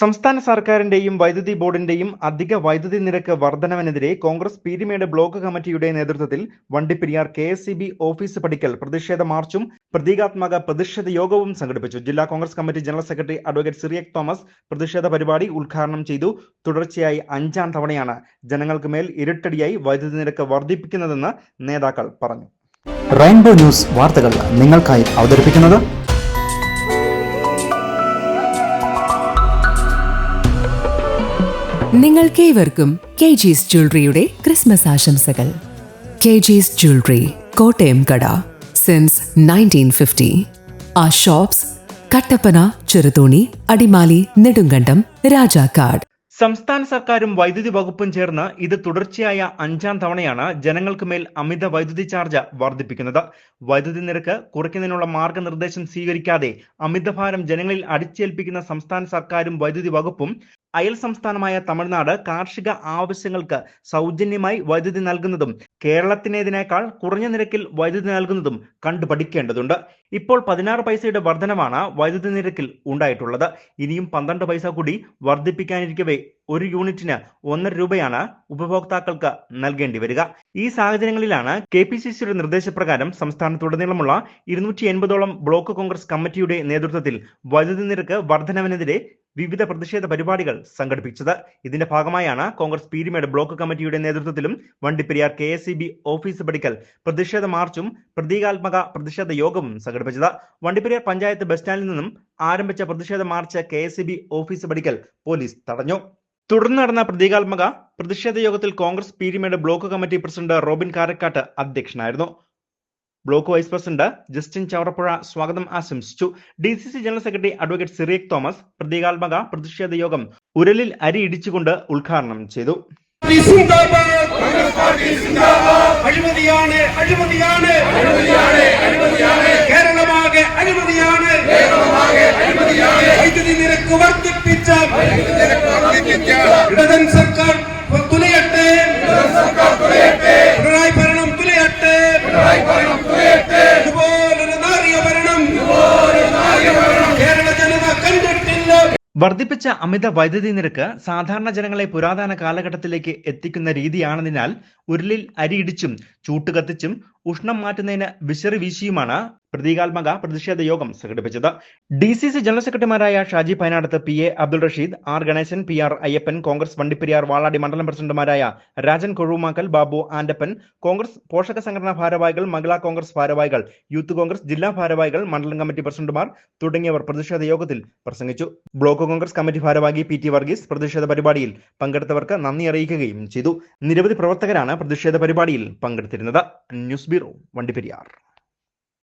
സംസ്ഥാന സർക്കാരിന്റെയും വൈദ്യുതി ബോർഡിന്റെയും അധിക വൈദ്യുതി നിരക്ക് വർധനവിനെതിരെ കോൺഗ്രസ് പീരിമേട് ബ്ലോക്ക് കമ്മിറ്റിയുടെ നേതൃത്വത്തിൽ വണ്ടിപ്പെരിയാർ കെ ഓഫീസ് പടിക്കൽ പ്രതിഷേധ മാർച്ചും പ്രതീകാത്മക പ്രതിഷേധ യോഗവും സംഘടിപ്പിച്ചു. ജില്ലാ Congress committee general secretary advocate Cyriac Thomas പ്രതിഷേധ പരിപാടി ഉദ്ഘാടനം ചെയ്തു. തുടർച്ചയായി അഞ്ചാം തവണയാണ് ജനങ്ങൾക്ക് മേൽ ഇരട്ടടിയായി വൈദ്യുതി നിരക്ക് വർദ്ധിപ്പിക്കുന്നതെന്ന് നേതാക്കൾ പറഞ്ഞു. റെയിൻബോ ന്യൂസ് വാർത്തകൾ നിങ്ങൾക്കായി അവതരിപ്പിക്കുന്നത് നിങ്ങൾക്കേവർക്കും കെ ജീസ് ജ്വല്ലറിയുടെ ക്രിസ്മസ് ആശംസകൾ. കെ ജിസ് ജ്വല്ലറി കോട്ടയം കട സിൻസ് നയന്റീൻ ഫിഫ്റ്റി ആ ഷോപ്സ് കട്ടപ്പന ചെറുതോണി അടിമാലി നെടുങ്കണ്ടം രാജാക്കാട്. സംസ്ഥാന സർക്കാരും വൈദ്യുതി വകുപ്പും ചേർന്ന് ഇത് തുടർച്ചയായ അഞ്ചാം തവണയാണ് ജനങ്ങൾക്ക് മേൽ അമിത വൈദ്യുതി ചാർജ് വർദ്ധിപ്പിക്കുന്നത്. വൈദ്യുതി നിരക്ക് കുറയ്ക്കുന്നതിനുള്ള മാർഗനിർദ്ദേശം സ്വീകരിക്കാതെ അമിതഭാരം ജനങ്ങളിൽ അടിച്ചേൽപ്പിക്കുന്ന സംസ്ഥാന സർക്കാരും വൈദ്യുതി വകുപ്പും അയൽ സംസ്ഥാനമായ തമിഴ്നാട് കാർഷിക ആവശ്യങ്ങൾക്ക് സൗജന്യമായി വൈദ്യുതി നൽകുന്നതും കേരളത്തിനേതിനേക്കാൾ കുറഞ്ഞ നിരക്കിൽ വൈദ്യുതി നൽകുന്നതും കണ്ടുപഠിക്കേണ്ടതുണ്ട്. ഇപ്പോൾ പതിനാറ് പൈസയുടെ വർധനമാണ് വൈദ്യുതി നിരക്കിൽ ഉണ്ടായിട്ടുള്ളത്. ഇനിയും പന്ത്രണ്ട് പൈസ കൂടി വർദ്ധിപ്പിക്കാനിരിക്കവേ ഒരു യൂണിറ്റിന് ഒന്നര രൂപയാണ് ഉപഭോക്താക്കൾക്ക് നൽകേണ്ടി വരിക. ഈ സാഹചര്യങ്ങളിലാണ് കെ പി സി സിയുടെ നിർദ്ദേശപ്രകാരം സംസ്ഥാനത്തുടനീളമുള്ള ഇരുന്നൂറ്റി എൺപതോളം ബ്ലോക്ക് കോൺഗ്രസ് കമ്മിറ്റിയുടെ നേതൃത്വത്തിൽ വൈദ്യുതി നിരക്ക് വർധനവിനെതിരെ വിവിധ പ്രതിഷേധ പരിപാടികൾ സംഘടിപ്പിച്ചത്. ഇതിന്റെ ഭാഗമായാണ് കോൺഗ്രസ് പീരിമേട് ബ്ലോക്ക് കമ്മിറ്റിയുടെ നേതൃത്വത്തിലും വണ്ടിപ്പെരിയാർ കെ ഓഫീസ് പടിക്കൽ പ്രതിഷേധ മാർച്ചും പ്രതീകാത്മക പ്രതിഷേധ യോഗവും സംഘടിപ്പിച്ചത്. വണ്ടിപ്പെരിയാർ പഞ്ചായത്ത് ബസ് സ്റ്റാൻഡിൽ നിന്നും ആരംഭിച്ച പ്രതിഷേധ മാർച്ച് കെ ഓഫീസ് പടിക്കൽ പോലീസ് തടഞ്ഞു. തുടർന്ന് നടന്ന പ്രതീകാത്മക പ്രതിഷേധ യോഗത്തിൽ Congress Peermade block committee president Robin Karakkattu അധ്യക്ഷനായിരുന്നു. Block vice president Justin Chavarappuzha സ്വാഗതം ആശംസിച്ചു. D C C general secretary advocate Cyriac Thomas പ്രതീകാത്മക പ്രതിഷേധ യോഗം ഉരലിൽ അരി ഇടിച്ചുകൊണ്ട് ഉദ്ഘാടനം ചെയ്തു. അഴിമതിയാണ് അഴിമതിയാണ്. കേരളമാകെ അഴിമതിയാണ്. വൈദ്യുതി നിരക്ക് വർദ്ധിപ്പിച്ച ഇടതൻ സർക്കാർ വർദ്ധിപ്പിച്ച അമിത വൈദ്യുതി നിരക്ക് സാധാരണ ജനങ്ങളെ പുരാതന കാലഘട്ടത്തിലേക്ക് എത്തിക്കുന്ന രീതിയാണതിനാൽ ഉരുളിൽ അരിയിടിച്ചും ചൂട്ടുകത്തിച്ചും ഉഷ്ണം മാറ്റുന്നതിന് വിശറി വീശിയുമാണ് പ്രതീകാത്മക പ്രതിഷേധ യോഗം സംഘടിപ്പിച്ചത്. ഡി സി സി ജനറൽ സെക്രട്ടറിമാരായ Shaji Painadath P A Abdul Rasheed R Ganesan P R Ayyappan Congress Vandiperiyar Valadi മണ്ഡലം പ്രസിഡന്റുമാരായ രാജൻ കൊഴുമാക്കൽ ബാബു ആൻഡപ്പൻ കോൺഗ്രസ് പോഷക സംഘടനാ ഭാരവാഹികൾ മഹിളാ കോൺഗ്രസ് ഭാരവാഹികൾ യൂത്ത് കോൺഗ്രസ് ജില്ലാ ഭാരവാഹികൾ മണ്ഡലം കമ്മിറ്റി പ്രസിഡന്റുമാർ തുടങ്ങിയവർ പ്രതിഷേധ യോഗത്തിൽ പ്രസംഗിച്ചു. ബ്ലോക്ക് കോൺഗ്രസ് കമ്മിറ്റി ഭാരവാഹി പി ടി വർഗീസ് പ്രതിഷേധ പരിപാടിയിൽ പങ്കെടുത്തവർക്ക് നന്ദി അറിയിക്കുകയും ചെയ്തു. നിരവധി പ്രവർത്തകരാണ് പ്രതിഷേധ പരിപാടിയിൽ പങ്കെടുത്തിരുന്നത്. News bureau Vandiperiyar.